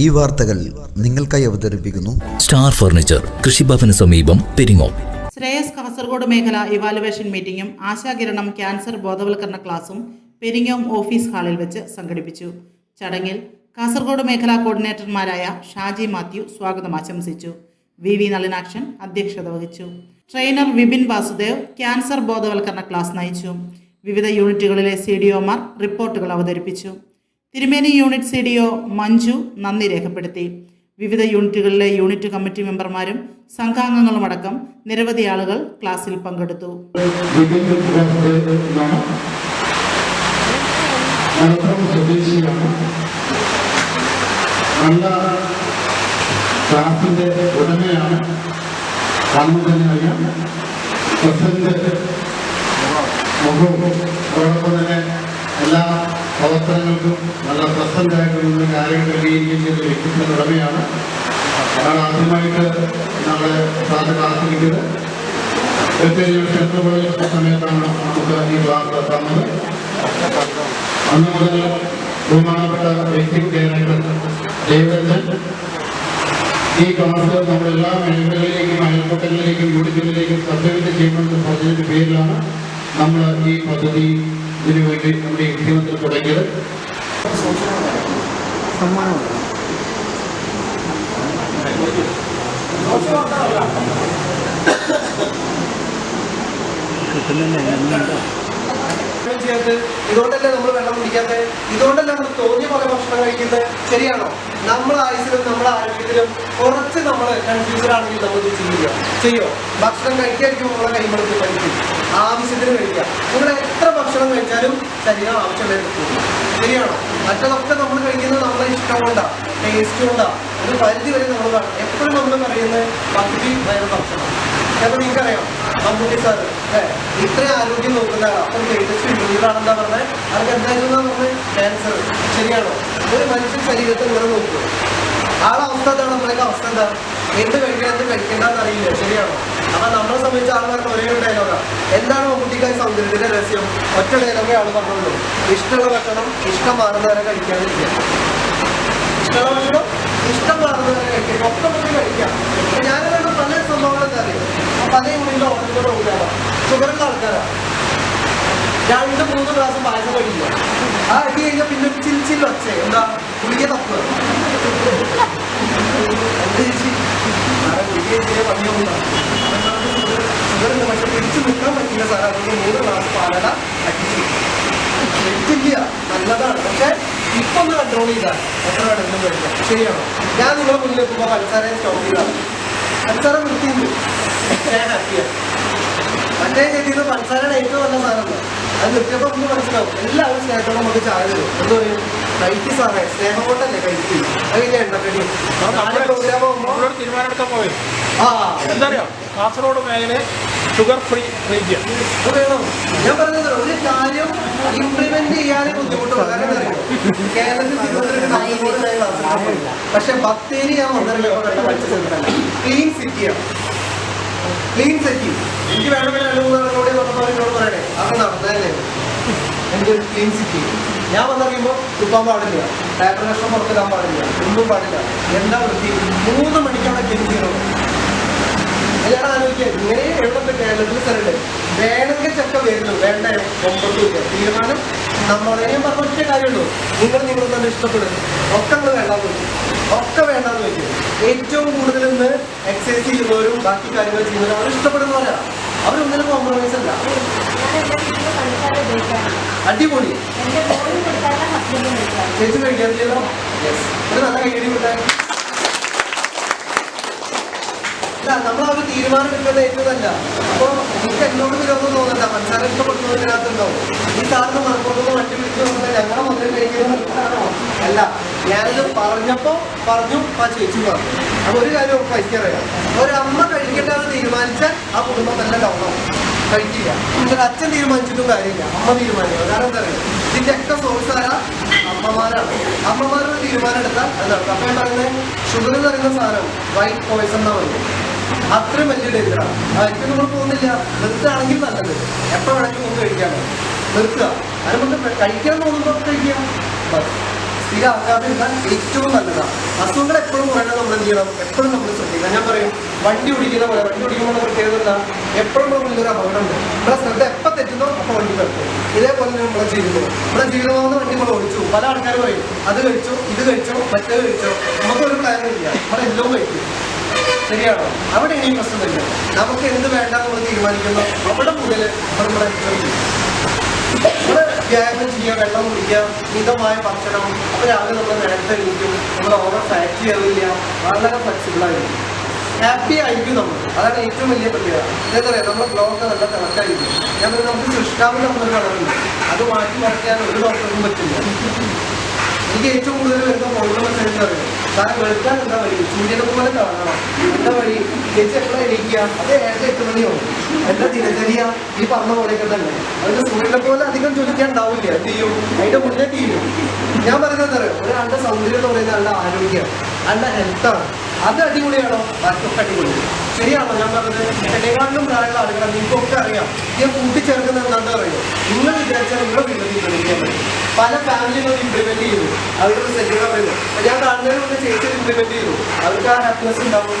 ഈ വാർത്തകൾ നിങ്ങൾക്കായി അവതരിപ്പിക്കുന്നു സ്റ്റാർ ഫർണിച്ചർ കൃഷിഭവന് സമീപം പെരിങ്ങോ. ശ്രേയസ് കാസർഗോഡ് മേഖല ഇവാലുവേഷൻ മീറ്റിംഗും ആശാകിരണം ക്യാൻസർ ബോധവൽക്കരണ ക്ലാസും പെരിങ്ങോം ഓഫീസ് ഹാളിൽ വെച്ച് സംഘടിപ്പിച്ചു. ചടങ്ങിൽ കാസർഗോഡ് മേഖലാ കോർഡിനേറ്റർമാരായ ഷാജി മാത്യു സ്വാഗതം ആശംസിച്ചു. വി വി നളിനാക്ഷൻ അധ്യക്ഷത വഹിച്ചു. ട്രെയിനർ വിപിൻ വാസുദേവ് ക്യാൻസർ ബോധവൽക്കരണ ക്ലാസ് നയിച്ചു. വിവിധ യൂണിറ്റുകളിലെ സി ഡി ഒമാർ റിപ്പോർട്ടുകൾ അവതരിപ്പിച്ചു. Thirumeni unit C D O Manju നന്ദി രേഖപ്പെടുത്തി. വിവിധ യൂണിറ്റുകളിലെ യൂണിറ്റ് കമ്മിറ്റി മെമ്പർമാരും സംഘാംഗങ്ങളുമടക്കം നിരവധി ആളുകൾ ക്ലാസ്സിൽ പങ്കെടുത്തു. ക്ലാസിന്റെ ഉടമയാണ് കാണുമ്പോൾ തന്നെ അറിയാം പ്രസിഡന്റ് മുഖവും അതോടൊപ്പം തന്നെ എല്ലാ പ്രവർത്തനങ്ങൾക്കും നല്ല പ്രസന്റ് ആയിട്ടുള്ള കാര്യങ്ങൾ ക്രമീകരിക്കുന്ന ഒരു വ്യക്തിത്വത്തിന്റെ ഉടമയാണ് അതാണ് ആദ്യമായിട്ട് നമ്മളെ സാധ ക്ഷേത്ര പ്രവേശന സമയത്താണ് ഈ ക്ലാസ് തന്നത് അന്ന് മുതൽ ബഹുമാനപ്പെട്ട വ്യക്തി ഡയറക്ടർ ദേവദൻ ഈ ക്ലാസ് നമ്മുടെ എല്ലാ മേഖലകളിലേക്കും അയൽക്കൂട്ടങ്ങളിലേക്കും യൂണിറ്റുകളിലേക്കും സബ്മിറ്റ് ചെയ്യണമെന്ന് പറഞ്ഞതിന്റെ പേരിലാണ് നമ്മൾ ഈ പദ്ധതി ഇതിനു വേണ്ടി നമ്മുടെ ഉദ്യമത്തിൽ തുടങ്ങിയത് ചെയ്യാത്തത് ഇതുകൊണ്ടല്ലേ നമ്മൾ വെള്ളം കുടിക്കാത്തത്? ഇതുകൊണ്ടല്ലേ നമ്മൾ തോന്നിയ പോലെ ഭക്ഷണം കഴിക്കുന്നത്? ശരിയാണോ? നമ്മുടെ ആയുസിലും നമ്മുടെ ആരോഗ്യത്തിലും കുറച്ച് നമ്മൾ കൺഫ്യൂസ്ഡ് ആണെങ്കിൽ നമ്മൾ ചെയ്യുക. ചെയ്യോ? ഭക്ഷണം കഴിക്കാതിരിക്കും നമ്മളെ കൈമടുത്ത് കഴിക്കും ആവശ്യത്തിന് കഴിക്കുക. നമ്മൾ എത്ര ഭക്ഷണം കഴിച്ചാലും ശരീരം ആവശ്യമുള്ള ശരിയാണോ? മറ്റതൊക്കെ നമ്മൾ കഴിക്കുന്നത് നമ്മളെ ഇഷ്ടം കൊണ്ടാണ് ടേസ്റ്റ് കൊണ്ടാണ് ഒരു പരിധി വരെ നമ്മൾ എപ്പോഴും നമ്മൾ പറയുന്നത് പകുതി വയറ് ഭക്ഷണം. ചിലപ്പോൾ നിങ്ങൾക്കറിയാം. മമ്മൂട്ടി സാറ് അല്ലേ? ഇത്ര ആരോഗ്യം നോക്കുന്ന ആളാണ് അപ്പം തേജസ്വി ഇന്റർവ്യൂലാണെന്താ പറഞ്ഞത് അവർക്ക് എന്തായിരുന്നു പറഞ്ഞത് ക്യാൻസർ ശരിയാണോ? ഒരു മനുഷ്യ ശരീരത്തെ ഇങ്ങനെ നോക്കുക. ആളെ അവസ്ഥ എന്താണ് നമ്മളൊക്കെ അവസ്ഥ എന്താ? എന്ത് കഴിക്കണം എന്ത് കഴിക്കേണ്ടെന്ന് അറിയില്ല. ശരിയാണോ? അപ്പൊ നമ്മളെ സംബന്ധിച്ച് ആൾ ഒരു ഡയലോഗാണ് എന്താണ് മമ്മൂട്ടിക്കായി സൗന്ദര്യത്തിന്റെ രഹസ്യം? ഒറ്റ ഡയലോഗേ ആൾ പറഞ്ഞുള്ളൂ ഇഷ്ടമുള്ള ഭക്ഷണം ഇഷ്ടം മാറുന്നവരെ കഴിക്കാതിരിക്കുക. ഇഷ്ടമുള്ള ഭക്ഷണം ഇഷ്ടം മാറുന്നവരെ കഴിക്കുക ഒക്കെ നമുക്ക് കഴിക്കാം അപ്പൊ ഞാൻ പറയുന്ന പല സംഭവങ്ങളും എന്താ അറിയാം പല യൂണിറ്റിലും ഓർഡർ നോക്കാറോ ഷുഗറുള്ള ആൾക്കാരാ. രണ്ട് മൂന്ന് ഗ്ലാസ് പായസം കഴിക്കുക ആ അടി കഴിഞ്ഞാൽ പിന്നെ ഒരു ചിൽച്ചിൽ ചിൽ ഒച്ച. എന്താ? ഗുളിക തപ്പ്. പക്ഷെ പിടിച്ചു നിൽക്കാൻ പറ്റില്ല സാർ അതുകൊണ്ട് മൂന്ന് ഗ്ലാസ് പാലട അടിച്ചു. തെറ്റില്ല നല്ലതാണ്. പക്ഷെ ഇപ്പൊ ഒന്ന് കൺട്രോൾ ചെയ്താൽ എത്ര വേണമെങ്കിലും കഴിക്കാം. ശരിയാണോ? ഞാൻ നിങ്ങളെ മുന്നിൽ എത്തുമ്പോൾ പഞ്ചസാരയെ സ്റ്റോപ്പ് ചെയ്താണ് പഞ്ചസാര വൃത്തിയുണ്ട്. ഞാൻ ഹാപ്പിയാണ് മറ്റേ കെട്ടിയത് പഞ്ചസാരയുടെ ഏറ്റവും നല്ല സാധനമാണ് അത് നിർത്തിയപ്പോൾ നമുക്ക് മനസ്സിലാവും. എല്ലാവരും സ്നേഹത്തോടെ നമുക്ക് ചായ തരും. എന്ത് പറയും? കഴിക്ക് സാറേ. സ്നേഹം കൊണ്ടല്ലേ കഴിക്കും അത് കഴിഞ്ഞാൽ എണ്ണക്കടി തീരുമാനമെടുക്കാൻ പോയി ആ. എന്താ അറിയോ കാസർഗോഡ് മേഖല ഷുഗർ ഫ്രീ റീജിയൻ ഞാൻ പറഞ്ഞത് ഒരു കാര്യം ഇംപ്ലിമെന്റ് ചെയ്യാനേ ബുദ്ധിമുട്ടുള്ളൂ കാരണം അറിയാം? കേരളത്തിൽ ഞാൻ. പക്ഷെ ഭക്തിയിൽ ഞാൻ കണ്ട പഠിച്ചിട്ടുണ്ടല്ല ക്ലീൻ സിറ്റിയാണ് ക്ലീൻ സിറ്റി എനിക്ക് വേണമെങ്കിൽ രണ്ട് മൂന്ന് ആളുകളോട് പറയണേ. അവിടെ നടന്നതല്ലേ? എനിക്ക് ക്ലീൻ സിറ്റി ഞാൻ വന്നറിയുമ്പോൾ തുപ്പാൻ പാടില്ല. പേപ്പർ കഷ്ണം പുറത്തിടാൻ പാടില്ല. ഒന്നും പാടില്ല. എന്താ വൃത്തി? മൂന്ന് മണിക്കാണ് ക്ലീൻ ചെയ്യണം? ഞാൻ ആലോചിക്കുക ഇങ്ങനെ എവിടെ കേരളത്തിൽ സ്ഥലമുണ്ട് വേണമെങ്കിൽ ചക്ക വരുന്നു വേണ്ട. ഒമ്പത് തീരുമാനം നമ്മളെ ഞാൻ പറഞ്ഞ ഒറ്റ കാര്യമുള്ളൂ. നിങ്ങൾ നിങ്ങൾ തന്നെ ഇഷ്ടപ്പെടും ഒക്കെ നിങ്ങൾ വേണ്ടാന്ന് വെച്ചു ഒക്കെ വേണ്ടാന്ന് വെച്ചു ഏറ്റവും കൂടുതൽ ഇന്ന് എക്സസൈസ് ചെയ്യുന്നവരും ബാക്കി കാര്യങ്ങൾ ചെയ്യുന്നവരും അവർ ഇഷ്ടപ്പെടുന്നവരാ. അവരൊന്നിനും കോംപ്രമൈസ് അല്ല. അടിപൊളി. ചേച്ചി കഴിക്കാറില്ലല്ലോ നല്ല കൈയടി വിട്ടാൽ നമ്മൾ തീരുമാനം ഏറ്റവും നല്ല അപ്പൊ എനിക്ക് എന്നോട് വിരോധം തോന്നണ്ട. മനസ്സാരം ഇഷ്ടപ്പെടുന്നത് ഈ സാറിന് മറക്കൊണ്ടൊന്ന് വണ്ടി വിളിച്ചു പറഞ്ഞാൽ ഞങ്ങളെ മുതൽ കഴിക്കുന്നത് അല്ല ഞാനിത് പറഞ്ഞപ്പോ പറഞ്ഞു ആ ചേച്ചി പറഞ്ഞു. അപ്പൊ ഒരു കാര്യം നമുക്ക് കഴിക്കറിയാം ഒരമ്മ എന്ന് തീരുമാനിച്ചാൽ ആ കുടുംബം തന്നെ ഡൗണാവും കഴിക്കില്ല. എന്നിട്ട് അച്ഛൻ തീരുമാനിച്ചിട്ടും കാര്യമില്ല. അമ്മ തീരുമാനിക്കുക കാരണം എന്താ പറയുക ഇതിന്റെ ഒക്കെ സോഴ്സ് ആരാ? അമ്മമാരാണ്. അമ്മമാരൊരു തീരുമാനം എടുത്താൽ അത് അപ്പൊ ഞാൻ പറയുന്നത് ഷുഗർ എന്ന് പറയുന്ന സാധനം വൈറ്റ് പോയിസൺ എന്നാ പറയുന്നത്. അത്രയും വലിയ ഡേഞ്ചറാണ് അതിന് നമ്മൾ പോകുന്നില്ല. നിർത്തുകയാണെങ്കിൽ നല്ലത്. എപ്പോ വേണമെങ്കിലും നമുക്ക് കഴിക്കാൻ നിർത്തുക. അത് നമുക്ക് കഴിക്കാൻ തോന്നുമ്പോൾ കഴിക്കാം. സ്ഥിരമാക്കാതിരുന്നാൽ ഏറ്റവും നല്ലതാണ് അസുഖങ്ങൾ എപ്പോഴും കുറയണം നമ്മൾ എന്ത് ചെയ്യണം? എപ്പോഴും നമ്മൾ ശ്രദ്ധിക്കണം. ഞാൻ പറയും വണ്ടി ഓടിക്കുന്ന പോലെ വണ്ടി ഓടിക്കുമ്പോൾ പ്രത്യേകത കേൾക്കുന്ന എപ്പോഴും നമ്മൾ ഇതൊരു ഒരു അപകടമുണ്ട് നമ്മുടെ ശ്രദ്ധ എപ്പോൾ തെറ്റുന്നോ അപ്പോൾ വണ്ടി കിടക്കും ഇതേപോലെ തന്നെ നമ്മുടെ ജീവിതം. നമ്മുടെ ജീവിതമാകുന്ന വണ്ടി നമ്മൾ ഓടിച്ചു. പല ആൾക്കാർ പറയും അത് കഴിച്ചോ ഇത് കഴിച്ചോ മറ്റേത് കഴിച്ചോ. നമുക്കൊരു പ്ലാനും ഇല്ല. നമ്മളെല്ലാം കഴിക്കും. ശരിയാണോ? അവിടെ ഇനി പ്രശ്നമില്ല. നമുക്ക് എന്ത് വേണ്ട നമ്മൾ തീരുമാനിക്കുന്നു? അവിടെ മുതൽ നമ്മുടെ നമ്മൾ വ്യായാമം ചെയ്യുക വെള്ളം കുടിക്കുക മിതമായ ഭക്ഷണം അപ്പോൾ രാവിലെ നമ്മൾ നേരത്തെ ഇരിക്കും നമ്മൾ ഓവർ ഫാറ്റ് ചെയ്യാറില്ല വളരെ ഫ്ലെക്സിബിൾ ആയിരിക്കും. ഹാപ്പി ആയിരിക്കും നമ്മൾ. അതാണ് ഏറ്റവും വലിയ പ്രത്യേകത. എന്താ പറയുക നമ്മുടെ ബ്ലോക്ക് നല്ല തിളക്കായിരിക്കും. ഞാൻ പറയുന്നത് നമുക്ക് സൃഷ്ടാവിൽ നമ്മളൊരു കളറുണ്ട് അത് മാറ്റി മറിക്കാൻ ഒരു ഡോക്ടർക്കും പറ്റില്ല. എനിക്ക് ഏറ്റവും കൂടുതൽ വരുന്ന പ്രോബ്ലം എന്താ പറയുക കാരണം വെളുക്കാൻ എന്താ വഴി? സൂര്യനെ പോലെ കാണണം എന്താ വഴി? ചേച്ചി എപ്പോഴാണ് എണീക്കുക അത് ഏഴര എട്ട് മണിയാവും എന്റെ ദിനചര്യ? ഈ പറഞ്ഞ പോലെയൊക്കെ തന്നെ. അതിന്റെ സൂര്യനെ പോലെ അധികം ജ്വലിക്കാൻ ഉണ്ടാവില്ല. ചെയ്യും? അതിന്റെ മുന്നേ ഞാൻ പറയുന്നത് ഒരാളുടെ സൗന്ദര്യം എന്ന് പറയുന്നത് ആളുടെ ആരോഗ്യം ആളുടെ ഹെൽത്താണ് അത് അടിപൊളിയാണോ? ബാക്കിയൊക്കെ അടിപൊളി. ശരിയാണോ? ഞാൻ പറഞ്ഞത് എന്നെക്കാട്ടിലും പ്രായമുള്ള ആളുകളെ നിങ്ങൾക്കൊക്കെ അറിയാം. ഞാൻ കൂട്ടിച്ചേർക്കുന്നത് എന്താണെന്ന് അറിയോ? നിങ്ങൾ വിചാരിച്ചാൽ നിങ്ങളെ വീട്ടിൽ ഇംപ്ലിമെന്റ് ചെയ്യാൻ പല ഫാമിലികളും ഇംപ്ലിമെന്റ് ചെയ്തു. അവരുടെ സെറ്റുകൾ പറയുന്നു അപ്പൊ ഞാൻ കാണുന്നതിന് ചേച്ചി ഇംപ്ലിമെന്റ് ചെയ്തു. അവർക്ക് ആ ഹാപ്പിനെസ് ഉണ്ടാവും.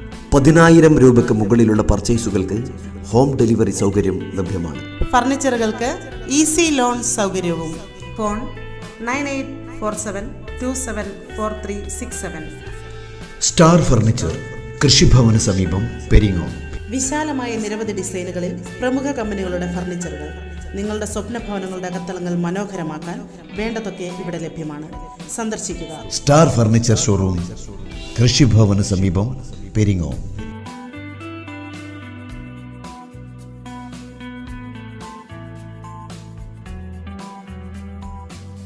പതിനായിരം രൂപയ്ക്ക് മുകളിലുള്ള പർച്ചേസുകൾക്ക് ഹോം ഡെലിവറി സൗകര്യം ലഭ്യമാണ്. ഫർണിച്ചറുകൾക്ക് ഈസി ലോൺ സൗകര്യവും. Phone nine eight four seven two seven four three six seven. Star furniture കൃഷിഭവന സമീപം പെരിങ്ങോ. വിശാലമായ നിരവധി ഡിസൈനുകളിൽ പ്രമുഖ കമ്പനികളുടെ ഫർണിച്ചറുകൾ. നിങ്ങളുടെ സ്വപ്ന ഭവനങ്ങളുടെ അകത്തളങ്ങൾ മനോഹരമാക്കാൻ വേണ്ടതൊക്കെ ഇവിടെ ലഭ്യമാണ്. സന്ദർശിക്കുക. സ്റ്റാർ ഫർണിച്ചർ ഷോറൂം കൃഷിഭവന് സമീപം പെരിങ്ങോം.